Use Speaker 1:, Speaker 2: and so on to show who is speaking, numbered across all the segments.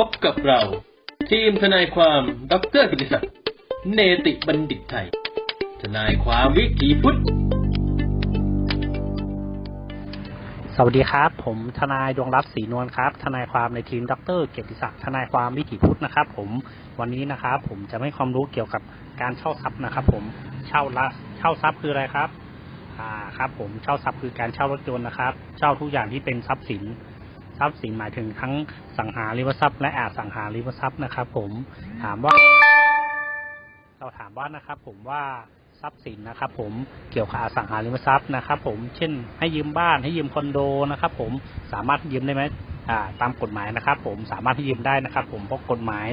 Speaker 1: พบกับเรา ทีมทนายความดรกิติศักดิ์เนติบัณฑิตไทย ทนายความวิถีพุทธ
Speaker 2: สวัสดีครับ ผมทนายดวงรัตน์ศรีนวลครับ ทนายความในทีมดรเกียรติศักดิ์ทนายความวิถีพุทธนะครับ ผมวันนี้นะครับ ผมจะให้ความรู้เกี่ยวกับการเช่าทรัพย์นะครับ ผมเช่าละเช่าทรัพย์คืออะไรครับอ่าครับ ผมเช่าทรัพย์คือการเช่ารถยนต์นะครับ เช่าทุกอย่างที่เป็นทรัพย์สิน ทรัพย์สินหมายถึงทั้งสังหาริมทรัพย์และอสังหาริมทรัพย์นะครับ ผมถามว่า เราถามว่านะครับ ผมว่าทรัพย์สินนะครับ ผมเกี่ยวกับอสังหาริมทรัพย์นะครับ ผมเช่น ให้ยืมบ้านให้ยืมคอนโดนะครับ ผมสามารถยืมได้ไหมตามกฎหมายนะครับ ผมสามารถให้ยืมได้นะครับ ผมเพราะกฎหมาย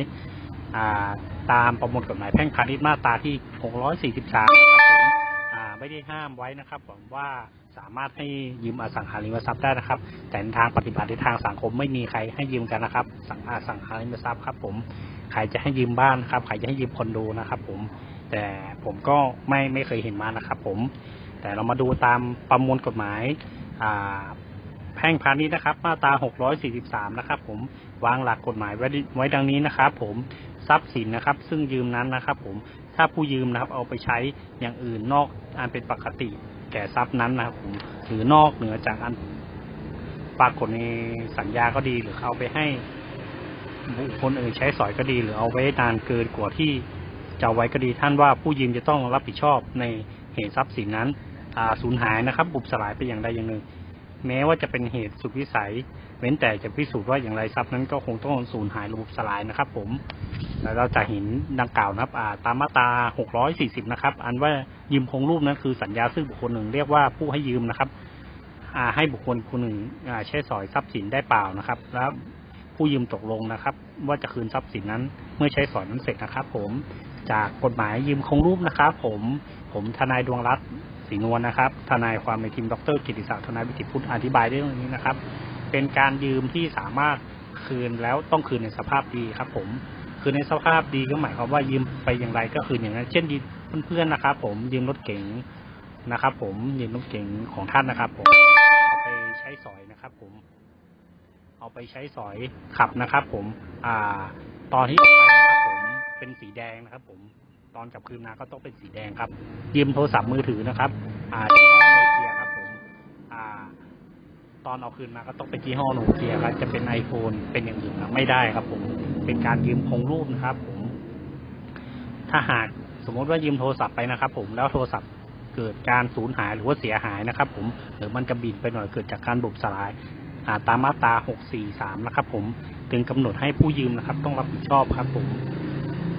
Speaker 2: ตามประมวลกฎหมายแพ่งพาณิชย์มาตราที่ 643นะครับผมไม่ได้ห้ามไว้นะครับผมว่า สามารถให้ยืมอสังหาริมทรัพย์ได้นะครับ แต่ในทางปฏิบัติในทางสังคมไม่มีใครให้ยืมกันนะครับ สังอสังหาริมทรัพย์ครับ ผมใครจะให้ยืมบ้านครับใครจะให้ยืมคอนโดนะครับ ผมแต่ผมก็ไม่ไม่เคยเห็นมานะครับ ผม แต่เรามาดูตามประมวลกฎหมายแพ่งพาณิชย์นะครับ มาตรา 643 นะครับ ผมวางหลักกฎหมายไว้ไว้ดังนี้นะครับ ผมทรัพย์สินนะครับ ซึ่งยืมนั้นนะครับ ผมถ้าผู้ยืมนะครับเอาไปใช้อย่างอื่นนอกอันเป็นปกติ แก่ทรัพย์นั้นนะครับผมหรือนอกเหนือจากอันปรากฏในสัญญาก็ดีหรือเอาไปให้บุคคลอื่นใช้สอยก็ดี หรือเอาไว้นานเกินกว่าที่จะไว้ก็ดีท่านว่าผู้ยืมจะต้องรับผิดชอบในเหตุทรัพย์สินนั้นสูญหายนะครับบุบสลายไปอย่างใดอย่างหนึ่ง แม้ว่าจะเป็นเหตุสุดวิสัย เว้นแต่จะพิสูจน์ว่าอย่างไรทรัพย์นั้นก็คงต้องสูญหายระบบสลายนะครับ ผมแล้วเราจะเห็นดังกล่าวนะครับตามมาตรา 640 นะครับ อันว่ายืมคงรูปนั้นคือสัญญาซึ่งบุคคลหนึ่งเรียกว่าผู้ให้ยืมนะครับให้บุคคลคนหนึ่งใช้สอยทรัพย์สินได้เปล่านะครับ แล้วผู้ยืมตกลงนะครับ ว่าจะคืนทรัพย์สินนั้นเมื่อใช้สอยนั้นเสร็จนะครับ ผมจากกฎหมายยืมคงรูปนะครับ ผมผมทนายดวงรัตน์ ศรีนวลนะครับ ทนายความในทีมดรกิติศักดิ์ทนายวิจิตรพุทธอธิบายเรื่องนี้นะครับ เป็นการยืมที่สามารถคืนแล้วต้องคืนในสภาพดีครับ ผม คืนในสภาพดีก็หมายความว่ายืมไปอย่างไรก็คืนอย่างนั้น เช่นเพื่อนๆนะครับ ผมยืมรถเก๋งนะครับ ผมยืมรถเก๋งของท่านนะครับ ผมเอาไปใช้สอยนะครับ ผม เอาไปใช้สอยขับนะครับ ผม อ่า ตอนที่ออกไปนะครับ ผมเป็นสีแดงนะครับ ผม ตอนกลับคืนมาก็ต้องเป็นสีแดงครับ ยืมโทรศัพท์มือถือนะครับ อ่ายี่ห้อโนเกียครับผมอ่า ตอนเอาคืนมาก็ต้องเป็นยี่ห้อโนเกียครับจะเป็น iPhone เป็นอย่างอื่นนะไม่ได้ครับ ผม เป็นการยืมคงรูปนะครับ ผม ถ้าหากสมมติว่ายืมโทรศัพท์ไปนะครับ ผมแล้วโทรศัพท์เกิดการสูญหายหรือว่าเสียหายนะครับ ผมหรือมันจะบินไปหน่อยเกิดจากการบุบสลายาตามมาตรา 643 นะครับ ผม ถึงกำหนดให้ผู้ยืมนะครับ ต้องรับผิดชอบครับ ผม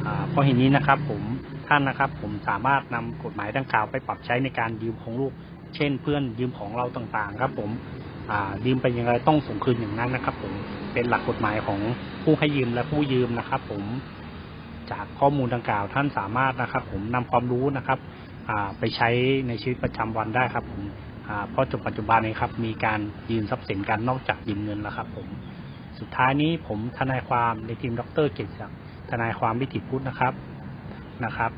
Speaker 2: อ่าเพราะเหตุนี้นะครับ ผม ท่านนะครับ ผมสามารถนำกฎหมายดังกล่าวไปปรับใช้ในการยืมของลูก เช่น เพื่อนยืมของเราต่างๆ ครับ ผมยืมไปอย่างไรต้องส่งคืนอย่างนั้นนะครับ ผมเป็นหลักกฎหมายของผู้ให้ยืมและผู้ยืมนะครับ ผมจากข้อมูลดังกล่าวท่านสามารถนะครับ ผมนำความรู้นะครับไปใช้ในชีวิตประจำวันได้ครับ ผมเพราะจนปัจจุบันนี้ครับ มีการยืมทรัพย์สินกันนอกจากยืมเงินแล้วครับ ผม สุดท้ายนี้ผมทนายความในทีมดรเกียรติศักดิ์ทนายความวิถีพุทธนะครับ นะครับ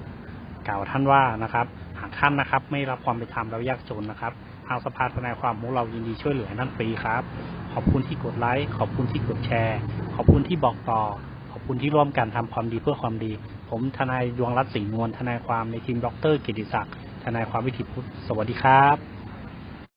Speaker 2: กล่าวท่านว่านะครับหากท่านนะครับ ไม่รับความเป็นธรรมแล้วยากจนนะครับทางสภาทนายความของเรายินดีช่วยเหลือท่านฟรีครับ ขอบคุณที่กดไลค์ขอบคุณที่กดแชร์ ขอบคุณที่บอกต่อ ขอบคุณที่ร่วมกันทำความดีเพื่อความดี ผมทนายดวงรัตน์ศรีนวลทนายความในทีมดรกิติศักดิ์ทนายความวิถีพุทธสวัสดีครับ